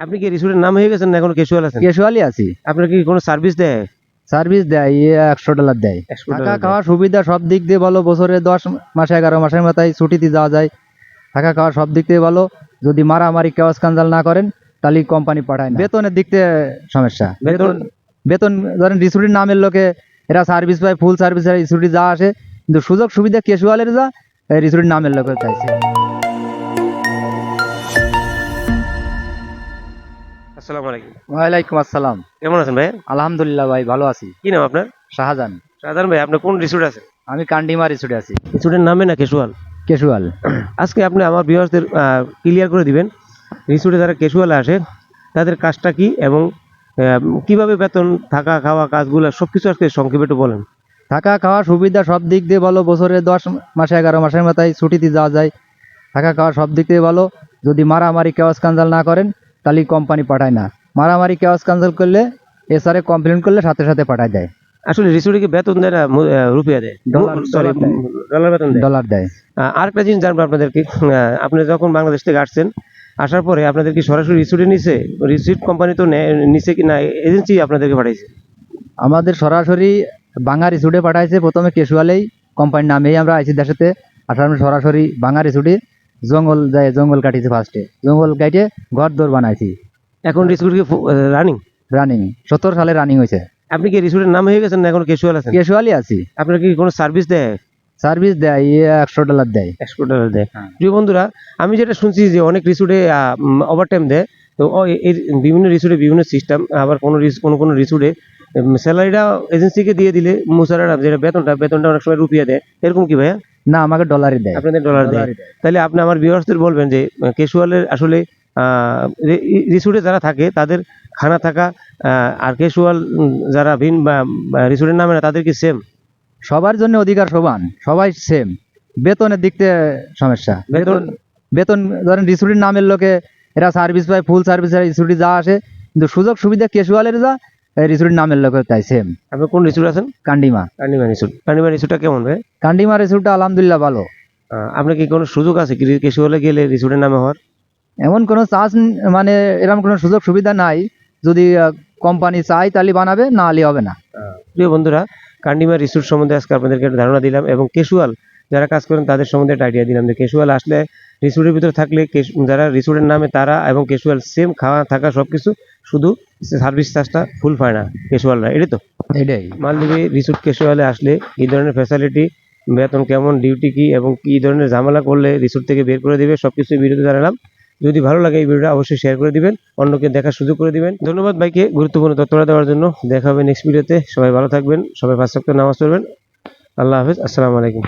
আপনি কি রিসোর্টের নাম হয়ে গেছেন না এখন ক্যাশুয়াল আছেন? ক্যাশুয়ালি আছি। আপনার কি কোনো সার্ভিস দেয়? সার্ভিস দেয় ইয়ে একশো ডলার দেয়। থাকা? খাওয়ার সুবিধা সব দিক দিয়ে ভালো বছরে দশ মাসে এগারো মাসের মাথায় ছুটিতে যাওয়া যায়। থাকা খাওয়ার সব দিক দিয়ে ভালো যদি মারামারি কেওয়াজ কাঞ্জাল না করেন তাহলে কোম্পানি পাঠায় না। বেতনের দিক থেকে সমস্যা। বেতন? বেতন ধরেন রিসুটির নামের লোকে এরা সার্ভিস পায় ফুল সার্ভিস রিসুটি যা আসে কিন্তু সুযোগ সুবিধা ক্যাশুয়ালের যা রিসুটির নামের লোকে চাইছে। আসসালামু আলাইকুম। ওয়ালাইকুম আসসালাম। কেমন আছেন ভাই? আলহামদুলিল্লাহ ভাই ভালো আছি। কি নাম আপনার? শাহজাহান। সাধারণ ভাই আপনার কোন রিসোর্ট আছে আমি কান্ডিমা রিসুটে আছি। রিসোর্টের নামে না ক্যাশুয়াল ক্যাশুয়াল আজকে আপনি আমার ভিউয়ার্সদের ক্লিয়ার করে দিবেন রিসোর্টে যারা ক্যাশুয়ালে আসে তাদের কাজটা কি এবং কীভাবে বেতন থাকা খাওয়া কাজগুলো সব কিছু আজকে সংক্ষেপে একটু বলেন। থাকা খাওয়ার সুবিধা সব দিক দিয়ে ভালো। বছরে দশ মাসে এগারো মাসের মাথায় ছুটিতে যাওয়া যায়। থাকা খাওয়া সব দিক দিয়ে ভালো। যদি মারামারি কেওয়াজ কাঞ্জাল না করেন তাহলে কোম্পানি পাঠায় না। মারামারি কেওয়াজ কাঞ্জাল করলে এসআরে কমপ্লেন করলে সাথে সাথে পাঠায় দেয়। আসলে রিসোর্টে কি বেতন দেয় না রুপিয়া দেয়? সরি ডলার বেতন দেয়? ডলার দেয়। আরেকটা জিনিস জানব আপনাদেরকে আপনি যখন বাংলাদেশ থেকে আসছেন আসার পরে আপনাদের কি সরাসরি রিসোর্টে নিছে? রিসিপ্ট কোম্পানি তো নিছে কি না এজেন্সি আপনাদেরকে পাঠাইছে? আমাদের সরাসরি বাঙা রিসুটে পাঠাইছে প্রথমে কেশুয়ালেই কোম্পানির নামেই আমরা আইসি দেশেতে আসার সরাসরি বাঙা রিসুটে জঙ্গল যায় জঙ্গল কাটিছে ফার্স্টে জঙ্গল কাটে ঘর দৌড় বানাইছি। এখন রিসোর্ট কি রানিং রানিং সত্তর সালে রানিং হয়েছে। আপনি কি রিসোর্টের নাম হয়ে গেছেন না এখন ক্যাশুয়াল আছেন? ক্যাশুয়ালি আছি। আপনার কি কোনো সার্ভিস দেয়? সার্ভিস দেয় ইয়ে একশো ডলার দেয়। একশো ডলার দেয়। প্রিয় বন্ধুরা আমি যেটা শুনছি যে অনেক রিসোর্টে ওভার টাইম দেয়। তো এর বিভিন্ন রিসোর্টে বিভিন্ন সিস্টেম আবার কোনো কোনো কোনো রিসোর্টে স্যালারিটা এজেন্সিকে দিয়ে দিলে মুসারারা যেটা বেতনটা বেতনটা অনেক সময় রুপিয়া দেয়। এরকম কি ভাইয়া? না আমাকে ডলারই দেয়। আপনাদের ডলার দেয়। তাহলে আপনি আমার ভিউয়ার্সদের বলবেন যে ক্যাশুয়ালের আসলে রিসোর্টে যারা থাকে তাদের খানা থাকা আর ক্যাশুয়াল যারা ভিন বা রিসোর্টের নামে না তাদের কি সেম সবার জন্য অধিকার সমান সবাই সেম বেতনের দিক থেকে সমস্যা। বেতন বেতন ধরেন রিসুটির নামের লোকে এরা সার্ভিস পায় ফুল সার্ভিস রিসুটি যা আসে কিন্তু সুযোগ সুবিধা ক্যাশুয়ালের যা রিসুটির নামের লোকে তাই সেম আপনি কোন আছেন? কান্ডিমা কানিমা রিসোর্টটা কেমন ভাই? কান্ডিমা রিসুটটা আলহামদুলিল্লাহ ভালো। আপনার কি কোনো সুযোগ আছে? কি ক্যাশুয়ালে গেলে রিসোর্টের নামে হওয়ার? এমন কোনো চার্জ মানে এরকম কোনো সুযোগ সুবিধা নাই। যদি কোম্পানি চাই তাহলে বানাবে না হলে হবে না। প্রিয় বন্ধুরা কান্ডিমা রিসোর্ট সম্বন্ধে আজকে আপনাদেরকে ধারণা দিলাম এবং ক্যাশুয়াল যারা কাজ করেন তাদের সম্বন্ধে একটা আইডিয়া দিলাম যে ক্যাশুয়াল আসলে রিসোর্টের ভিতরে থাকলে যারা রিসোর্টের নামে তারা এবং ক্যাশুয়াল সেম খাওয়া থাকা সব কিছু শুধু সার্ভিস চার্জটা ফুল পায় না ক্যাশুয়ালরা এটাই তো? এটাই। মালদ্বীপে রিসোর্ট ক্যাশুয়ালে আসলে এই ধরনের ফ্যাসিলিটি বেতন কেমন ডিউটি কি এবং কি ধরনের ঝামেলা করলে রিসোর্ট থেকে বের করে দিবে সব কিছু ভিডিওতে জানালাম। যদি ভালো লাগে এই ভিডিওটা অবশ্যই শেয়ার করে দিবেন অন্যকে দেখার সুযোগ করে দিবেন। ধন্যবাদ ভাইকে গুরুত্বপূর্ণ তথ্যটা দেওয়ার জন্য। দেখা হবে নেক্সট ভিডিওতে সবাই ভালো থাকবেন সবাই পাঁচ সপ্তাহ নামাজ পড়বেন। আল্লাহ হাফেজ আসসালামু আলাইকুম।